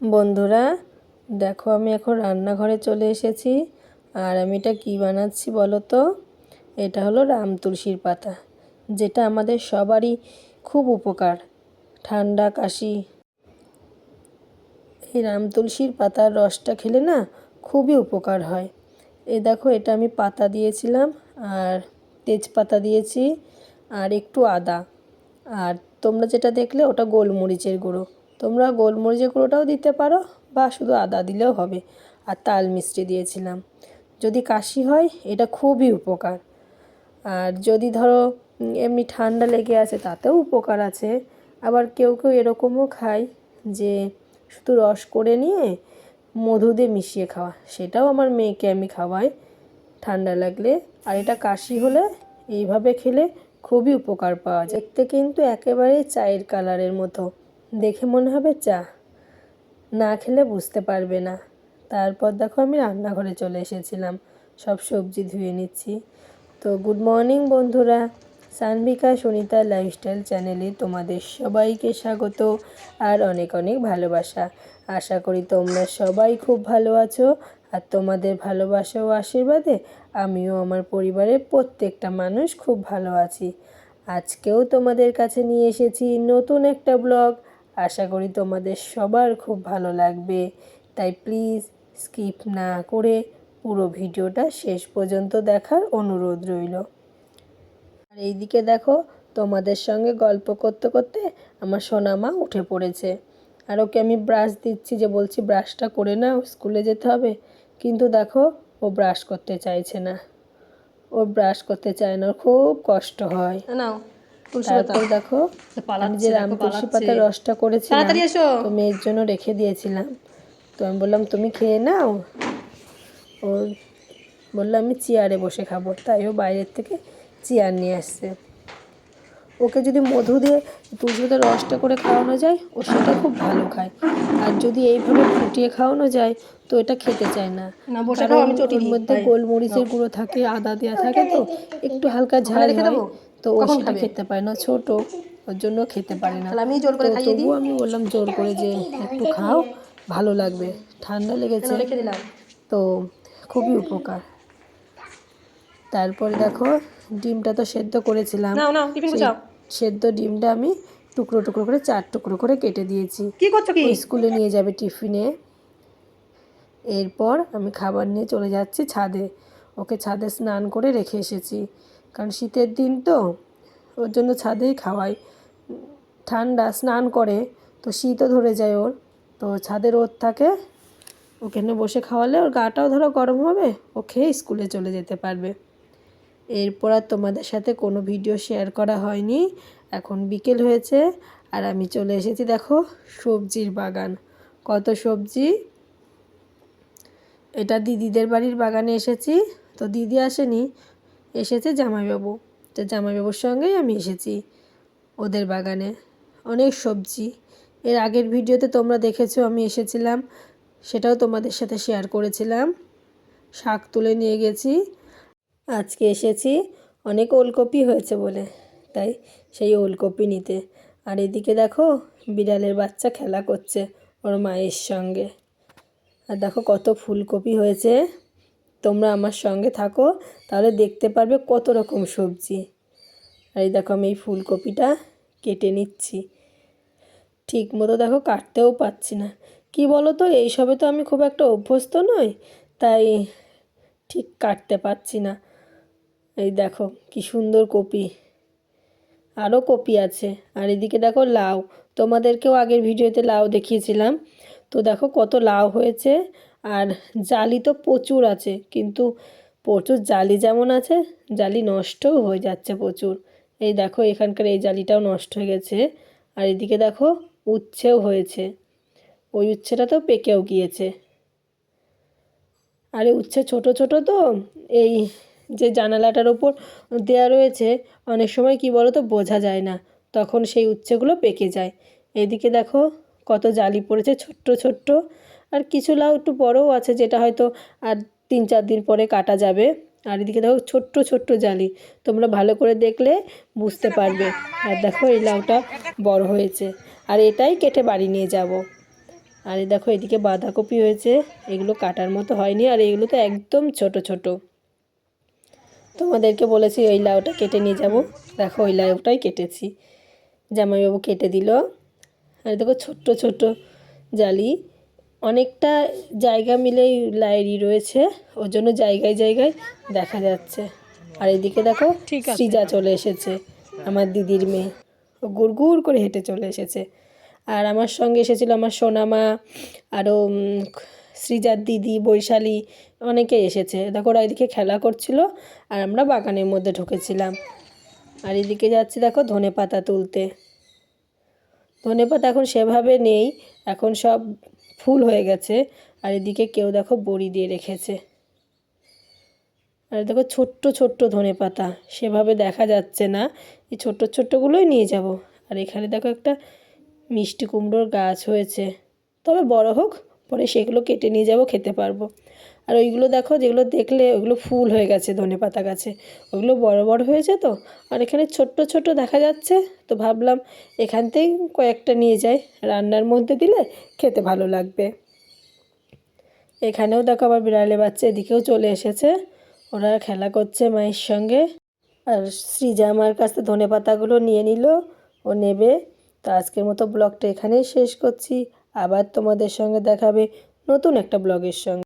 বন্ধুরা, দেখো আমি এখন রান্নাঘরে চলে এসেছি। আর আমি এটা কী বানাচ্ছি বলো তো? এটা হলো রাম তুলসীর পাতা, যেটা আমাদের সবারই খুব উপকার। ঠান্ডা, কাশি। এই রাম তুলসীর পাতার রসটা খেলে না খুবই উপকার হয়। এ দেখো, এটা আমি পাতা দিয়েছিলাম, আর তেজপাতা দিয়েছি, আর একটু আদা। আর তোমরা যেটা দেখলে, ওটা গোলমরিচের গুঁড়ো। তোমরা গোলমরিচের গুঁড়োটাও দিতে পারো বা শুধু আদা দিলেও হবে। আর তাল মিষ্টি দিয়েছিলাম। যদি কাশি হয়, এটা খুবই উপকার। আর যদি ধরো এমনি ঠান্ডা লেগে আছে, তাতেও উপকার আছে। আবার কেউ কেউ এরকমও খায় যে শুধু রস করে নিয়ে মধু দিয়ে মিশিয়ে খাওয়া। সেটাও আমার মেয়েকে আমি খাওয়াই ঠান্ডা লাগলে। আর এটা কাশি হলে এইভাবে খেলে খুবই উপকার পাওয়া যায়। দেখতে কিন্তু একেবারেই চায়ের কালারের মতো। দেখে মনে হবে, চা। না খেলে বুঝতে পারবে না। তারপর দেখো আমি রান্নাঘরে চলে এসেছিলাম। সব সবজি ধুয়ে নিচ্ছি। তো গুড মর্নিং বন্ধুরা। সানভিকা, সুনিতা লাইফস্টাইল চ্যানেলে তোমাদের সবাইকে স্বাগত আর অনেক অনেক ভালোবাসা। আশা করি তোমরা সবাই খুব ভালো আছো আর তোমাদের ভালোবাসা ও আশীর্বাদে আমিও আমার পরিবারের প্রত্যেকটা মানুষ খুব ভালো আছি। আজকেও তোমাদের কাছে নিয়ে এসেছি নতুন একটা ব্লগ। আশা করি তোমাদের সবার খুব ভালো লাগবে। তাই প্লিজ স্কিপ না করে পুরো ভিডিওটা শেষ পর্যন্ত দেখার অনুরোধ রইল। আর এইদিকে দেখো, তোমাদের সঙ্গে গল্প করতে করতে আমার সোনামা উঠে পড়েছে। আর ওকে আমি ব্রাশ দিচ্ছি যে বলছি ব্রাশটা করে নাও স্কুলে যেতে হবে। কিন্তু দেখো, ও ব্রাশ করতে চাইছে না। ও ব্রাশ করতে চায় না খুব কষ্ট হয়। নাও। তারপর দেখো। আমি যে রাম তুলসী পাতার রসটা করেছিলাম তো মেয়ের জন্য রেখে দিয়েছিলাম। তো আমি বললাম তুমি খেয়ে নাও। ও বলল আমি চেয়ারে বসে খাব। তাই ও বাইরের থেকে চেয়ার নিয়ে আসছে। ওকে যদি মধু দিয়ে তুলসী পাতার রসটা করে খাওয়ানো যায় ও সেটা খুব ভালো খায়। আর যদি এইভাবে ফুটিয়ে খাওয়ানো যায় তো এটা খেতে চায় না। ওর মধ্যে গোলমরিচের গুঁড়ো থাকে আদা দেওয়া থাকে তো একটু হালকা ঝাল রেখে হয়। দেবো? তো ও সেটা খেতে পারে না ছোট ওর জন্য খেতে পারে না। আমি জোর করে খাইয়ে দিই। আমি বললাম জোর করে যে একটু খাও ভালো লাগবে। ঠান্ডা লেগেছে রেখে দিলাম। তো খুবই উপকার। তারপরে দেখো ডিমটা তো সেদ্ধ করেছিলাম। সেদ্ধ ডিমটা আমি টুকরো টুকরো করে চার টুকরো করে কেটে দিয়েছি। কি করছ কি? স্কুলে নিয়ে যাবে টিফিনে। এরপর আমি খাবার নিয়ে চলে যাচ্ছি ছাদে। ওকে ছাদে স্নান করে রেখে এসেছি। কারণ শীতের দিন তো, ওর জন্য ছাদেই খাওয়াই ঠান্ডা স্নান করে, তো শীতও ধরে যায় ওর। তো ছাদে রোদ থাকে ওখানে বসে খাওয়ালে ওর গাটাও ধরো গরম হবে, ও খেয়ে স্কুলে চলে যেতে পারবে। এরপর আর তোমাদের সাথে কোনো ভিডিও শেয়ার করা হয়নি। এখন বিকেল হয়েছে, আর আমি চলে এসেছি দেখো সবজির বাগান। কত সবজি? এটা দিদিদের বাড়ির বাগানে এসেছি। তো দিদি আসেনি এসেছে জামাইবাবু। তো জামাইবাবুর সঙ্গেই আমি এসেছি ওদের বাগানে। অনেক সবজি। এর আগের ভিডিওতে তোমরা দেখেছ আমি এসেছিলাম। সেটাও তোমাদের সাথে শেয়ার করেছিলাম। শাক তুলে নিয়ে গেছি। আজকে এসেছি। অনেক ওলকপি হয়েছে বলে। তাই সেই ওলকপি নিতে। আর এদিকে দেখো, বিড়ালের বাচ্চা খেলা করছে ওর মায়ের সঙ্গে। আর দেখো কত ফুলকপি হয়েছে। তোমরা আমার সঙ্গে থাকো, তাহলে দেখতে পারবে কত রকম সবজি। আর এই দেখো আমি এই ফুলকপিটা কেটে নিচ্ছি। ঠিক মতো দেখো কাটতেও পাচ্ছি না। কি বলো তো এইসবে তো আমি খুব একটা অভ্যস্ত নই, তাই ঠিক কাটতে পারছি না। এই দেখো কি সুন্দর কপি। আরও কপি আছে। আর এদিকে দেখো লাউ। তোমাদেরকেও আগের ভিডিওতে লাউ দেখিয়েছিলাম। তো দেখো কত লাউ হয়েছে। আর জালি তো প্রচুর আছে, কিন্তু প্রচুর জালি যেমন আছে, জালি নষ্টও হয়ে যাচ্ছে প্রচুর। এই দেখো, এখানকার এই জালিটাও নষ্ট হয়ে গেছে। আর এদিকে দেখো, উচ্ছেও হয়েছে। ওই উচ্ছেটা তো পেকেও গিয়েছে। আরে উচ্ছে ছোট ছোট তো, এই যে জানালাটার ওপর দেয়া রয়েছে, অনেক সময় কি বলো তো বোঝা যায় না। তখন সেই উচ্ছেগুলো পেকে যায়। এদিকে দেখো কত জালি পড়েছে, ছোট্ট ছোট্ট। আর কিছু লাউ একটু বড়ও আছে যেটা হয়তো আর তিন চার দিন পরে কাটা যাবে। আর এদিকে দেখো ছোট্ট ছোট্ট জালি। তোমরা ভালো করে দেখলে বুঝতে পারবে। আর দেখো এই লাউটা বড় হয়েছে। আর এটাই কেটে বাড়ি নিয়ে যাব। আর দেখো এদিকে বাঁধাকপি হয়েছে। এগুলো কাটার মতো হয়নি আর এগুলো তো একদম ছোট ছোট। তোমাদেরকে বলেছি ওই লাউটা কেটে নিয়ে যাব। দেখো ওই লাউটাই কেটেছি। জামাইবাবু কেটে দিল। আর দেখো ছোট্ট ছোট্ট জালি। অনেকটা জায়গা মিলেই লাইরি রয়েছে ওর জন্য জায়গায় জায়গায় দেখা যাচ্ছে। আর এদিকে দেখো। সৃজা চলে এসেছে আমার দিদির মেয়ে। ও গুড় গুড় করে হেঁটে চলে এসেছে। আর আমার সঙ্গে এসেছিল আমার সোনামা আরও সৃজার দিদি বৈশালী অনেকে এসেছে। দেখো ওরা এদিকে খেলা করছিল আর আমরা বাগানের মধ্যে ঢুকেছিলাম। আর এদিকে যাচ্ছি দেখো ধনে পাতা তুলতে। ধনে পাতা এখন সেভাবে নেই, এখন সব ফুল হয়ে গেছে। আর এদিকে কেউ দেখো বড়ি দিয়ে রেখেছে। আর দেখো ছোট্ট ছোট্ট ধনে পাতা সেভাবে দেখা যাচ্ছে না। এই ছোট্ট ছোট্টগুলোই নিয়ে যাব। আর এখানে দেখো একটা মিষ্টি কুমড়োর গাছ হয়েছে। তবে বড় হোক, পরে সেগুলো কেটে নিয়ে যাব, খেতে পারব। আর ওইগুলো দেখো, যেগুলো দেখলে ওগুলো ফুল হয়ে গেছে ধনে পাতা গাছে। ওগুলো বড় বড় হয়েছে তো, আর এখানে ছোট্ট ছোট্ট দেখা যাচ্ছে। তো ভাবলাম এখান থেকেই কয়েকটা নিয়ে যাই, রান্নার মধ্যে দিলে খেতে ভালো লাগবে। এখানেও দেখো আবার বিড়ালে বাচ্চা এদিকেও চলে এসেছে। ওরা খেলা করছে মায়ের সঙ্গে। আর সৃজা আমার কাছে ধনে পাতাগুলো নিয়ে নিল, ও নেবে। তো আজকের মতো ব্লগটা এখানেই শেষ করছি। আবার তোমাদের সঙ্গে দেখাবে নতুন একটা ব্লগের সঙ্গে।